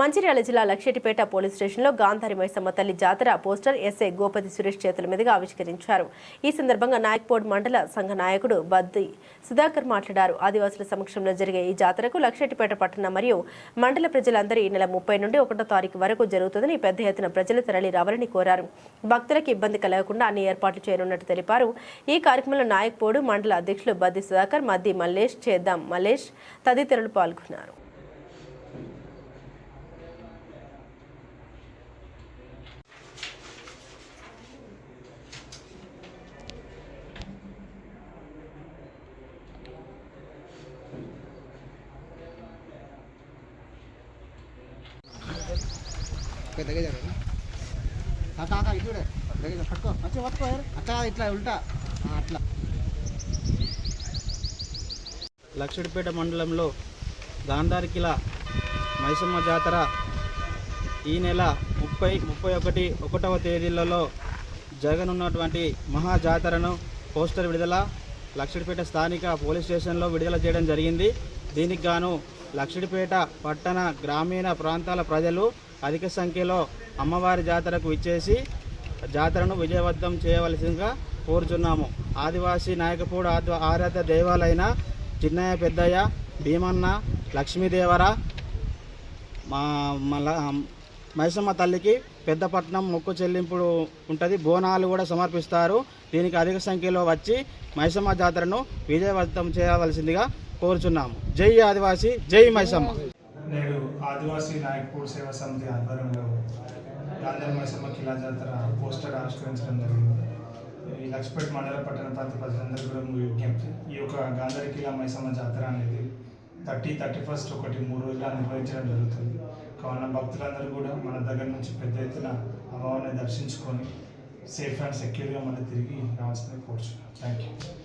మంచిర్యాల జిల్లా లక్షెటిపేట పోలీస్ స్టేషన్లో గాంధారి మైసమ్మ తల్లి జాతర పోస్టర్ ఎస్ఐ గోపతి సురేష్ చేతుల మీదుగా ఆవిష్కరించారు. ఈ సందర్భంగా నాయక్పోడ్ మండల సంఘ నాయకుడు బద్ది సుధాకర్ మాట్లాడారు. ఆదివాసుల సమక్షంలో జరిగే ఈ జాతరకు లక్షెటిపేట పట్టణ మరియు మండల ప్రజలందరూ ఈ నెల ముప్పై నుండి ఒకటో తారీఖు వరకు జరుగుతుందని పెద్ద ఎత్తున ప్రజలు తరలి రావాలని కోరారు. భక్తులకు ఇబ్బంది కలగకుండా అన్ని ఏర్పాట్లు చేయనున్నట్టు తెలిపారు. ఈ కార్యక్రమంలో నాయక్పోడు మండల అధ్యక్షులు బద్ది సుధాకర్ మద్ది మల్లేష్ చేద్దాం మల్లేష్ తదితరులు పాల్గొన్నారు. దగ్గర జరగండి. తాత, దగ్గర పట్టుకో. మంచిగా పట్టుకో అట్లా ఇట్లా ఉల్టా. అట్లా. లక్షడిపేట మండలంలో గాంధారికిల మైసమ్మ జాతర ఈ నెల ముప్పై ముప్పై ఒకటి ఒకటవ తేదీలలో జరగనున్నటువంటి మహా జాతరను పోస్టర్ విడుదల లక్షడిపేట స్థానిక పోలీస్ స్టేషన్లో విడుదల చేయడం జరిగింది. దీనికి గాను లక్షడిపేట పట్టణ గ్రామీణ ప్రాంతాల ప్రజలు అధిక సంఖ్యలో అమ్మవారి జాతరకు ఇచ్చేసి జాతరను విజయవంతం చేయవలసిందిగా కోరుచున్నాము. ఆదివాసీ నాయకపూడి ఆద్వ ఆరాధ దైవాలైన చిన్నయ్య పెద్దయ్య భీమన్న లక్ష్మీదేవర మా మల మైసమ్మ తల్లికి పెద్దపట్నం మొక్కు చెల్లింపుడు ఉంటుంది. బోనాలు కూడా సమర్పిస్తారు. దీనికి అధిక సంఖ్యలో వచ్చి మైసమ్మ జాతరను విజయవంతం చేయవలసిందిగా కోరుచున్నాము. జై ఆదివాసి జై మైసమ్మ. నేడు ఆదివాసీ నాయక్పూర్ సేవా సమితి ఆధ్వర్యంలో గాంధీ మైసమ్మ కిలా జాతర పోస్టర్ ఆవిష్కరించడం జరిగింది. ఈ లక్ష్మీపేట మండల పట్టణ ప్రాంత ప్రజలందరూ కూడా మీ విజ్ఞప్తి ఈ యొక్క గాంధారి కిలా మైసమ్మ జాతర అనేది థర్టీ థర్టీ ఫస్ట్ ఒకటి మూడు రోజులు నిర్వహించడం జరుగుతుంది. కావున భక్తులందరూ కూడా మన దగ్గర నుంచి పెద్ద ఎత్తున అమ్మవారిని దర్శించుకొని సేఫ్ అండ్ సెక్యూర్గా మనం తిరిగి రావాల్సింది కోరుచున్నాం. Thank you